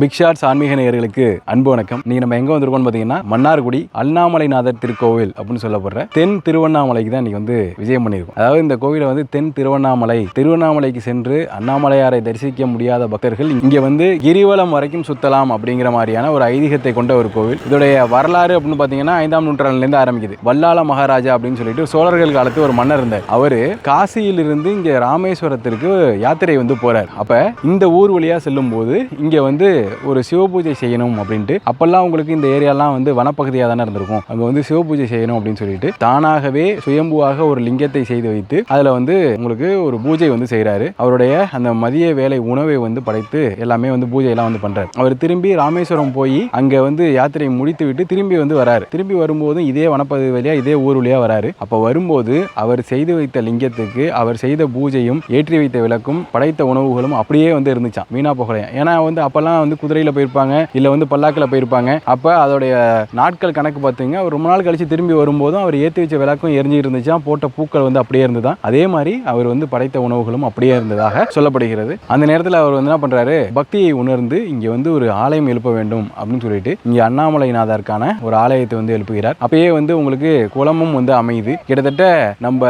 Big shots ஆன்மீக நேயர்களுக்கு அன்பு வணக்கம். நீ நம்ம எங்க வந்திருக்கோம்னு பாத்தீங்கன்னா மன்னார்குடி அண்ணாமலைநாதர் திருக்கோவில் அப்படின்னு சொல்லப்படுற தென் திருவண்ணாமலைக்கு தான் இன்னைக்கு வந்து விஜயம் பண்ணியிருக்கோம். அதாவது இந்த கோவிலை வந்து தென் திருவண்ணாமலை திருவண்ணாமலைக்கு சென்று அண்ணாமலையாரை தரிசிக்க முடியாத பக்தர்கள் இங்க வந்து கிரிவலம் வரைக்கும் சுத்தலாம் அப்படிங்கிற மாதிரியான ஒரு ஐதீகத்தை கொண்ட ஒரு கோவில். இதோடைய வரலாறு அப்படின்னு பாத்தீங்கன்னா ஐந்தாம் நூற்றாண்டுல இருந்து ஆரம்பிக்குது. வல்லால மகாராஜா அப்படின்னு சொல்லிட்டு சோழர்கள் காலத்து ஒரு மன்னர் இருந்தார். அவரு காசியிலிருந்து இங்க ராமேஸ்வரத்திற்கு யாத்திரை வந்து போறார். அப்ப இந்த ஊர் வழியா செல்லும் போது இங்க வந்து ஒரு சிவபூஜை செய்யணும் அப்படின்ட்டு அப்பெல்லாம் உங்களுக்கு இந்த ஏரியாலாம் வந்து வனப்பகுதியாக தானே இருந்திருக்கும். அங்கே வந்து சிவபூஜை செய்யணும் அப்படின்னு சொல்லிட்டு தானாகவே சுயம்புவாக ஒரு லிங்கத்தை செய்து வைத்து அதில் வந்து உங்களுக்கு ஒரு பூஜை வந்து செய்கிறாரு அவருடைய அந்த மதிய வேலை உணவை வந்து படைத்து எல்லாமே வந்து பூஜையெல்லாம் வந்து பண்ணுறாரு அவர் திரும்பி ராமேஸ்வரம் போய் அங்கே வந்து யாத்திரை முடித்து விட்டு திரும்பி வந்து வராரு. திரும்பி வரும்போதும் இதே வனப்பகுதி வழியாக இதே ஊர் வழியாக வராரு. அப்போ வரும்போது அவர் செய்து வைத்த லிங்கத்துக்கு அவர் செய்த பூஜையும் ஏற்றி வைத்த விளக்கும் படைத்த உணவுகளும் அப்படியே வந்து இருந்துச்சாம். வீணா போகலையா ஏன்னா வந்து அப்போல்லாம் வந்து வந்து குதிரையில் போயிருப்பாங்க இல்லை வந்து பல்லாக்கில் போயிருப்பாங்க. அப்போ அதோடைய நாட்கள் கணக்கு பார்த்தீங்க அவர் ரொம்ப நாள் கழித்து திரும்பி வரும்போதும் அவர் ஏற்றி வச்ச விளக்கும் எரிஞ்சு இருந்துச்சாம் போட்ட பூக்கள் வந்து அப்படியே இருந்ததா அதே மாதிரி அவர் வந்து படைத்த உணவுகளும் அப்படியே இருந்ததாக சொல்லப்படுகிறது. அந்த நேரத்தில் அவர் வந்து என்ன பண்ணுறாரு பக்தியை உணர்ந்து இங்கே வந்து ஒரு ஆலயம் எழுப்ப வேண்டும் அப்படின்னு சொல்லிட்டு இங்கே அண்ணாமலைநாதருக்கான ஒரு ஆலயத்தை வந்து எழுப்புகிறார். அப்பயே வந்து உங்களுக்கு குளமும் வந்து அமையுது. கிட்டத்தட்ட நம்ம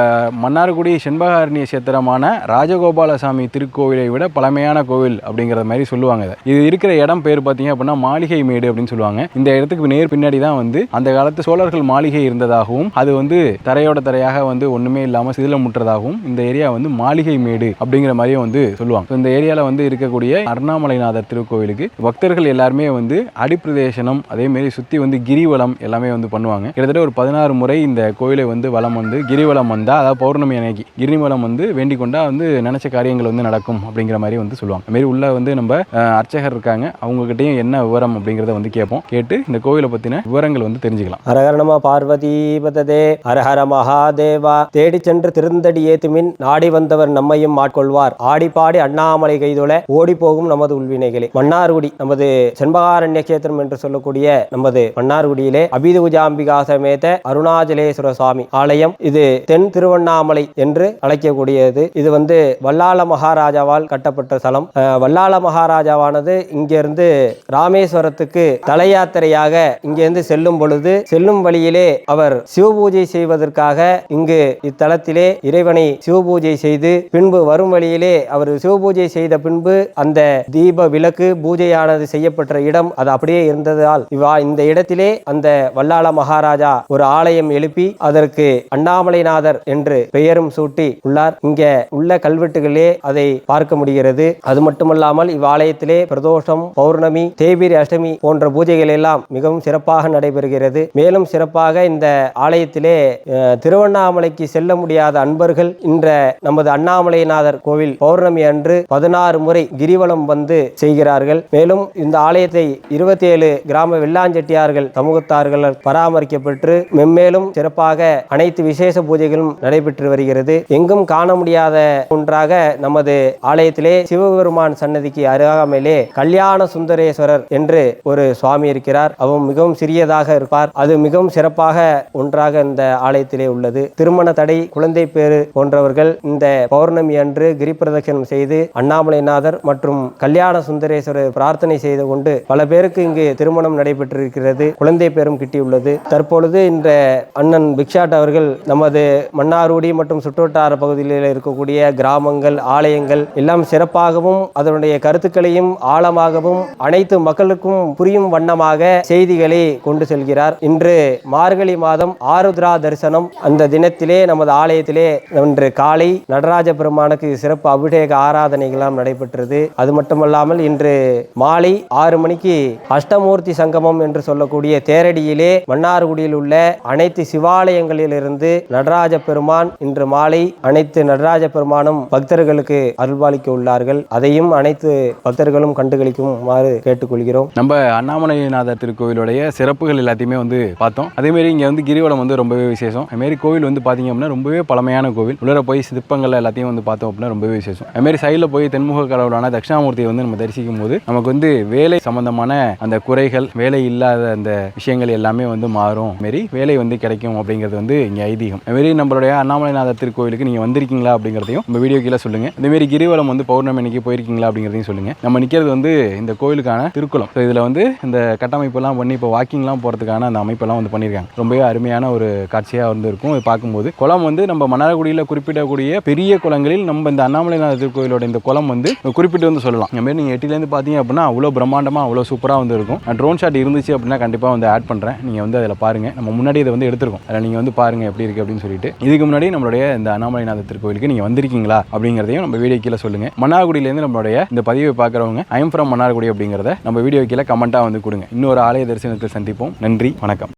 மன்னார்குடி செண்பகாரண்ய சேத்திரமான ராஜகோபாலசாமி திருக்கோவிலை விட பழமையான கோவில் அப்படிங்கிற மாதிரி சொல்லுவாங்க இது இருக்கிற இருக்கிற இடம் பேர் பார்த்தீங்க அப்படின்னா மாளிகை மேடு அப்படின்னு சொல்லுவாங்க. இந்த இடத்துக்கு நேர் பின்னாடி தான் வந்து அந்த காலத்து சோழர்கள் மாளிகை இருந்ததாகவும் அது வந்து தரையோட தரையாக வந்து ஒன்றுமே இல்லாமல் சிதில முற்றதாகவும் இந்த ஏரியா வந்து மாளிகை மேடு அப்படிங்கிற மாதிரியும் வந்து சொல்லுவாங்க. இந்த ஏரியாவில் வந்து இருக்கக்கூடிய அருணாமலைநாதர் திருக்கோவிலுக்கு பக்தர்கள் எல்லாருமே வந்து அடிப்பிரதேசனம் அதே மாதிரி சுற்றி வந்து கிரிவலம் எல்லாமே வந்து பண்ணுவாங்க. கிட்டத்தட்ட ஒரு பதினாறு முறை இந்த கோயிலை வந்து வலம் வந்து கிரிவலம் வந்தால் அதாவது பௌர்ணமி அன்னைக்கு கிரிவலம் வந்து வேண்டிக் கொண்டா வந்து நினைச்ச காரியங்கள் வந்து நடக்கும் அப்படிங்கிற மாதிரி வந்து சொல்லுவாங்க. மாரி உள்ள வந்து நம்ம அர்ச்சகர் இருக்காங்க. அவங்க கிட்டயும் என்ன விவரம் அப்படிங்கிறத வந்து கேட்போம். கேட்டு இந்த கோவிலை பத்தின விவரங்கள் வந்து தெரிஞ்சுக்கலாம். ஹரஹர பார்வதி பததே ஹரஹர மகாதேவா. தேடி சென்று திருந்தடி ஏத்துமின் நாடி வந்தவர் நம்மையும் ஆட்கொள்வார். ஆடி பாடி அண்ணாமலை கைதொல ஓடி போகும் நமது உள்வினைகளே. மன்னார்குடி நமது செண்பகாரண்ய கேத்திரம் என்று சொல்லக்கூடிய நமது மன்னார்குடியிலே அபிதூஜாம்பிகா சமேத அருணாச்சலேஸ்வர சுவாமி ஆலயம். இது தென் திருவண்ணாமலை என்று அழைக்கக்கூடியது. இது வந்து வல்லாள மகாராஜாவால் கட்டப்பட்ட ஸ்தலம் அஹ், வல்லாள மகாராஜாவானது இங்கிருந்து ராமேஸ்வரத்துக்கு தலையாத்திரையாக இங்கிருந்து செல்லும் பொழுது செல்லும் வழியிலே அவர் சிவபூஜை செய்வதற்காக இங்கு இத்தலத்திலே இறைவனை சிவபூஜை செய்து பின்பு வரும் வழியிலே அவர் சிவபூஜை செய்த பின்பு அந்த தீப விளக்கு பூஜையானது செய்யப்பட்ட இடம் அது அப்படியே இருந்ததால் இவா இந்த இடத்திலே அந்த வல்லாள மகாராஜா ஒரு ஆலயம் எழுப்பி அதற்கு அண்ணாமலைநாதர் என்று பெயரும் சூட்டி உள்ளார். இங்க உள்ள கல்வெட்டுகளே அதை பார்க்க முடிகிறது. அது மட்டுமல்லாமல் இவ்வாலயத்திலே பிரதோஷம் பௌர்ணமி தேய்பிரி அஷ்டமி போன்ற பூஜைகள் எல்லாம் மிகவும் சிறப்பாக நடைபெறுகிறது. மேலும் சிறப்பாக இந்த ஆலயத்திலே திருவண்ணாமலைக்கு செல்ல முடியாத அன்பர்கள் இன்ற நமது அண்ணாமலைநாதர் கோவில் பௌர்ணமி அன்று பதினாறு முறை கிரிவலம் வந்து செய்கிறார்கள். மேலும் இந்த ஆலயத்தை இருபத்தி ஏழு கிராம வெள்ளாஞ்செட்டியார்கள் சமூகத்தார்கள் பராமரிக்கப்பட்டு மென்மேலும் சிறப்பாக அனைத்து விசேஷ பூஜைகளும் நடைபெற்று வருகிறது. எங்கும் காண முடியாத ஒன்றாக நமது ஆலயத்திலே சிவபெருமான் சன்னதிக்கு அருகாமையிலே கல்யாண சுந்தரேஸ்வரர் என்று ஒரு சுவாமி இருக்கிறார். அவர் மிகவும் சிறியதாக இருப்பார். அது மிகவும் சிறப்பாக ஒன்றாக இந்த ஆலயத்திலே உள்ளது. திருமண தடை குழந்தை பேறு போன்றவர்கள் இந்த பௌர்ணமி அன்று கிரி பிரதட்சணம் செய்து அண்ணாமலைநாதர் மற்றும் கல்யாண சுந்தரேஸ்வரர் பிரார்த்தனை செய்து கொண்டு பல பேருக்கு இங்கு திருமணம் நடைபெற்றிருக்கிறது. குழந்தை பேரும் கிட்டியுள்ளது. தற்பொழுது இந்த அண்ணன் பிக்ஷாட் அவர்கள் நமது மன்னார்குடி மற்றும் சுற்றுவட்டார பகுதிகளில் இருக்கக்கூடிய கிராமங்கள் ஆலயங்கள் எல்லாம் சிறப்பாகவும் அதனுடைய கருத்துக்களையும் ஆழமாக ஆழமாகவும் அனைத்து மக்களுக்கும் புரியும் வண்ணமாக செய்திகளை கொண்டு செல்கிறார். இன்று மார்கழி மாதம் ஆருத்ரா தரிசனம். அந்த தினத்திலே நமது ஆலயத்திலே இன்று காலை நடராஜ பெருமானுக்கு சிறப்பு அபிஷேக ஆராதனைகளாம் நடைபெற்றது. அது மட்டுமல்லாமல் இன்று மாலை ஆறு மணிக்கு அஷ்டமூர்த்தி சங்கமம் என்று சொல்லக்கூடிய தேரடியிலே மன்னார்குடியில் உள்ள அனைத்து சிவாலயங்களிலிருந்து நடராஜ பெருமான் இன்று மாலை அனைத்து நடராஜ பெருமானும் பக்தர்களுக்கு அருள்பாலிக்க உள்ளார்கள். அதையும் அனைத்து பக்தர்களும் கண்டுகளிக்குமாறு கேட்டுக்கொள்கிறோம். நம்ம அண்ணாமலைநாதர் திருக்கோவிலுடைய சிறப்புகள் எல்லாத்தையுமே வந்து பார்த்தோம். அதேமாரி இங்கே வந்து கிரிவலம் வந்து ரொம்பவே விசேஷம். அதுமாரி கோவில் வந்து பார்த்திங்க அப்படின்னா ரொம்பவே பழமையான கோவில். உள்ளர போய் சிற்பங்கள் எல்லாத்தையும் வந்து பார்த்தோம் அப்படின்னா ரொம்பவே விசேஷம். அதுமாரி சைடில் போய் தென்முக கடவுளான தட்சிணாமூர்த்தியை வந்து நம்ம தரிசிக்கும் போது நமக்கு வந்து வேலை சம்பந்தமான அந்த குறைகள் வேலை இல்லாத அந்த விஷயங்கள் எல்லாமே வந்து மாறும். மாரி வேலை வந்து கிடைக்கும் அப்படிங்கிறது வந்து இங்கே ஐதீகம். அதுமாரி நம்மளுடைய அண்ணாமலைநாதர் திருக்கோவிலுக்கு நீங்கள் வந்திருக்கீங்களா அப்படிங்கிறதையும் நம்ம வீடியோ கீழே சொல்லுங்க. இந்த மாதிரி கிரிவலம் வந்து பௌர்ணமி அன்னைக்கு போயிருக்கீங்களா அப்படிங்கிறதையும் சொல்லுங்க. நம்ம நிற்கிறது வந்து இந்த கோயிலுக்கான திருக்குளம். ஸோ இதில் வந்து இந்த கட்டமைப்பெல்லாம் பண்ணி இப்போ வாக்கிங்லாம் போகிறதுக்கான அந்த அமைப்பெல்லாம் வந்து பண்ணியிருக்காங்க. ரொம்பவே அருமையான ஒரு காட்சியாக வந்து இருக்கும். இது பார்க்கும்போது குளம் வந்து நம்ம மன்னார்குடியில் குறிப்பிடக்கூடிய பெரிய குளங்களில் நம்ம இந்த அண்ணாமலைநாதர் திருக்கோயிலோட இந்த குளம் வந்து குறிப்பிட்டு வந்து சொல்லலாம். இந்த மாதிரி நீங்கள் எட்டிலேருந்து பார்த்தீங்க அப்படின்னா அவ்வளோ பிரம்மாண்டமாக அவ்வளோ சூப்பராக வந்து இருக்கும். ட்ரோன் ஷாட் இருந்துச்சு அப்படின்னா கண்டிப்பாக வந்து ஆட் பண்ணுறேன் நீங்கள் வந்து அதில் பாருங்கள் நம்ம முன்னாடி இதை வந்து எடுத்திருக்கோம். அதில் நீங்கள் வந்து பாருங்கள் எப்படி இருக்குது அப்படின்னு சொல்லிட்டு. இதுக்கு முன்னாடி நம்மளுடைய இந்த அண்ணாமலைநாதர் திருக்கோயிலுக்கு நீங்கள் வந்திருக்கீங்களா அப்படிங்கிறதையும் நம்ம வீடியோ கீழே சொல்லுங்கள் மன்னார்குடியிலேருந்து நம்மளுடைய இந்த பதிவை பார்க்குறவங்க ஐம் ஃப்ரம் மன்னார்குடி அப்படிங்கிறத நம்ம வீடியோ கீழே கமெண்ட்டாக வந்து கொடுங்க. இன்னொரு ஆலய தரிசனத்தில் சந்திப்போம். நன்றி வணக்கம்.